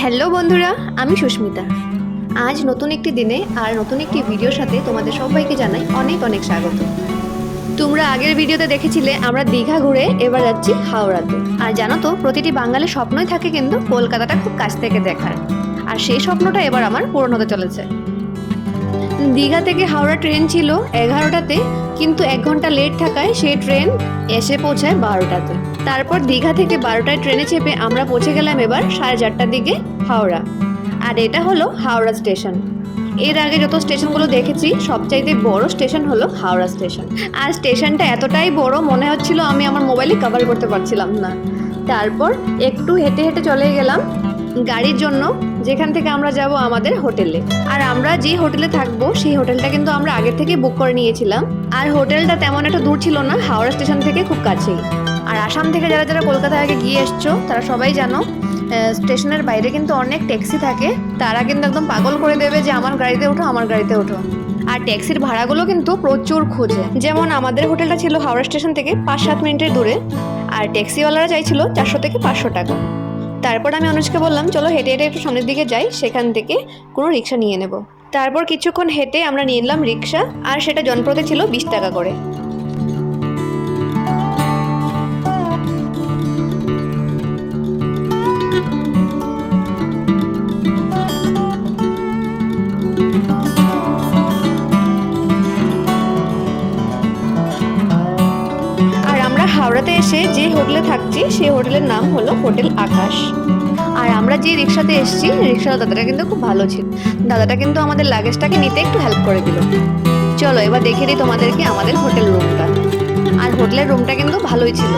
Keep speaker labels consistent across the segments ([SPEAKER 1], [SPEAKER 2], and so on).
[SPEAKER 1] Hello বন্ধুরা, আমি সুস্মিতা। আজ নতুন একটি দিনে আর নতুন একটি ভিডিওর সাথে তোমাদের সবাইকে জানাই অনেক অনেক স্বাগত। তোমরা আগের ভিডিওতে দেখেছিলে আমরা দীঘা ঘুরে এবার যাচ্ছি হাওড়াতে। আর জানো তো, প্রতিটি বাঙালির স্বপ্নই থাকে কিন্তু কলকাতাটা খুব কাছ থেকে দেখার। আর সেই স্বপ্নটা এবার আমার পূরণ হতে চলেছে। দীঘা থেকে হাওড়া ট্রেন ছিল এগারোটাতে, কিন্তু এক ঘণ্টা লেট থাকায় সেই ট্রেন এসে পৌঁছায় বারোটাতে। তারপর দীঘা থেকে বারোটায় ট্রেনে চেপে আমরা পৌঁছে গেলাম এবার সাড়ে চারটার দিকে হাওড়া। আর এটা হলো হাওড়া স্টেশন। এর আগে যত স্টেশনগুলো দেখেছি, সবচাইতে বড় স্টেশন হলো হাওড়া স্টেশন। আর স্টেশনটা এতটাই বড়, মনে হচ্ছিল আমি আমার মোবাইলে কভার করতে পারছিলাম না। তারপর একটু হেঁটে হেঁটে চলে গেলাম গাড়ির জন্য যেখান থেকে আমরা যাব আমাদের হোটেলে। আর আমরা যে হোটেলে থাকব, সেই হোটেলটা কিন্তু আমরা আগে থেকে বুক করে নিয়েছিলাম। আর হোটেলটা তেমন একটা দূর ছিল না, হাওড়া স্টেশন থেকে খুব কাছেই। আর আসাম থেকে যারা যারা কলকাতা আগে গিয়ে এসছো, তারা সবাই জানো স্টেশনের বাইরে কিন্তু অনেক ট্যাক্সি থাকে। তারা কিন্তু একদম পাগল করে দেবে যে, আমার গাড়িতে ওঠো, আমার গাড়িতে ওঠো। আর ট্যাক্সির ভাড়াগুলো কিন্তু প্রচুর খোঁজে। যেমন আমাদের হোটেলটা ছিল হাওড়া স্টেশন থেকে পাঁচ সাত মিনিটের দূরে, আর ট্যাক্সিওয়ালারা চাইছিল চারশো থেকে পাঁচশো টাকা। তারপর আমি অনুজকে বললাম, চলো হেঁটে হেঁটে একটু সামনের দিকে যাই, সেখান থেকে কোনো রিক্সা নিয়ে নেব। তারপর কিছুক্ষণ হেঁটে আমরা নিয়ে নিলাম রিক্সা, আর সেটা জনপ্রতি ছিল বিশ টাকা করে। হাওড়াতে এসে যে হোটেলে থাকছি সেই হোটেলের নাম হলো হোটেল আকাশ। আর আমরা যে রিক্সাতে এসেছি রিক্সা দাদাটা কিন্তু খুব ভালো ছিল। দাদাটা কিন্তু আমাদের লাগেজটাকে নিতে একটু হেল্প করে দিল। চলো, এবার দেখে দিই তোমাদেরকে আমাদের হোটেল রুমটা আর হোটেলের রুমটা কিন্তু ভালোই ছিল।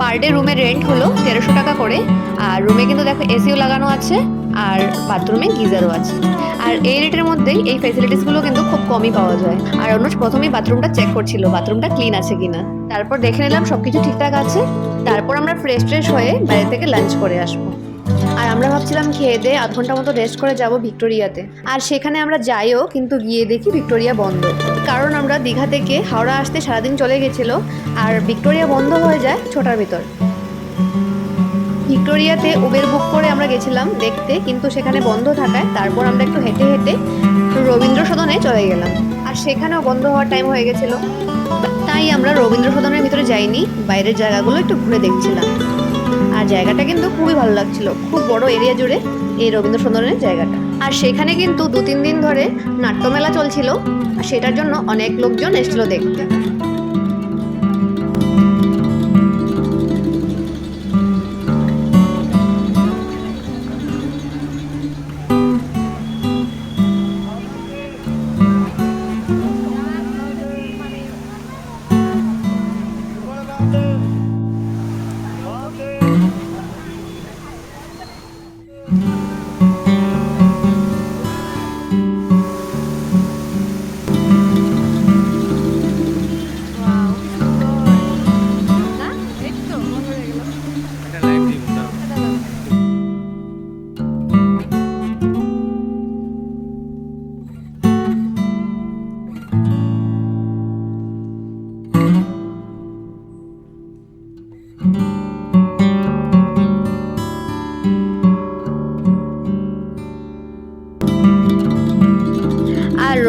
[SPEAKER 1] পার ডে রুমের রেন্ট হলো তেরোশো টাকা করে। আর রুমে কিন্তু দেখো এসিও লাগানো আছে, আর বাথরুমে গিজারও আছে। আর এই রেটের মধ্যেই এই ফেসিলিটিসগুলো কিন্তু খুব কমই পাওয়া যায়। আর অনুজ প্রথমেই বাথরুমটা চেক করছিল বাথরুমটা ক্লিন আছে কিনা। তারপর দেখে নিলাম সব কিছু ঠিকঠাক আছে। তারপর আমরা ফ্রেশ ট্রেশ হয়ে বাইরে থেকে লাঞ্চ করে আসব। আর আমরা ভাবছিলাম খেয়ে দিয়ে আধ ঘণ্টা মতো রেস্ট করে যাব ভিক্টোরিয়াতে। আর সেখানে আমরা যাইও, কিন্তু গিয়ে দেখি ভিক্টোরিয়া বন্ধ। কারণ আমরা দীঘা থেকে হাওড়া আসতে সারাদিন চলে গেছিল, আর ভিক্টোরিয়া বন্ধ হয়ে যায় ছটার ভিতর। ভিক্টোরিয়াতে উবের বুক করে আমরা গেছিলাম দেখতে, কিন্তু সেখানে বন্ধ থাকায় তারপর আমরা একটু হেঁটে হেঁটে রবীন্দ্র সদনে চলে গেলাম। আর সেখানেও বন্ধ হওয়ার টাইম হয়ে গেছিল। তাই আমরা রবীন্দ্র সদনের ভিতরে যাইনি, বাইরের জায়গাগুলো একটু ঘুরে দেখছিলাম। জায়গাটা কিন্তু খুবই ভালো লাগছিল। খুব বড় এরিয়া জুড়ে এই রবীন্দ্র জায়গাটা। আর সেখানে কিন্তু দু তিন দিন ধরে নাট্যমেলা চলছিল। সেটার জন্য অনেক লোকজন এসেছিল দেখতে।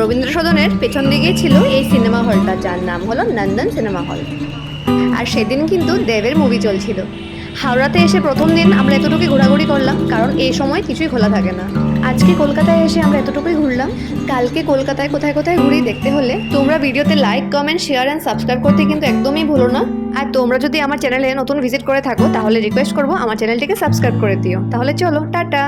[SPEAKER 1] রবীন্দ্র সদনের পেছন দিকেই ছিল এই সিনেমা হলটা, যার নাম হলো নন্দন সিনেমা হল। আর সেদিন কিন্তু দেবের মুভি চলছিল। হাওড়াতে এসে প্রথম দিন আমরা এতটুকুই ঘোরাঘুরি করলাম, কারণ এই সময় কিছুই খোলা থাকে না। আজকে কলকাতায় এসে আমরা এতটুকুই ঘুরলাম। কালকে কলকাতায় কোথায় কোথায় ঘুরি দেখতে হলে তোমরা ভিডিওতে like comment share and subscribe করতে কিন্তু একদমই ভুলো না। আর তোমরা যদি আমার চ্যানেলে নতুন ভিজিট করে থাকো, তাহলে রিকোয়েস্ট করব আমার চ্যানেলটিকে সাবস্ক্রাইব করে দিও। তাহলে চলো, টাটা!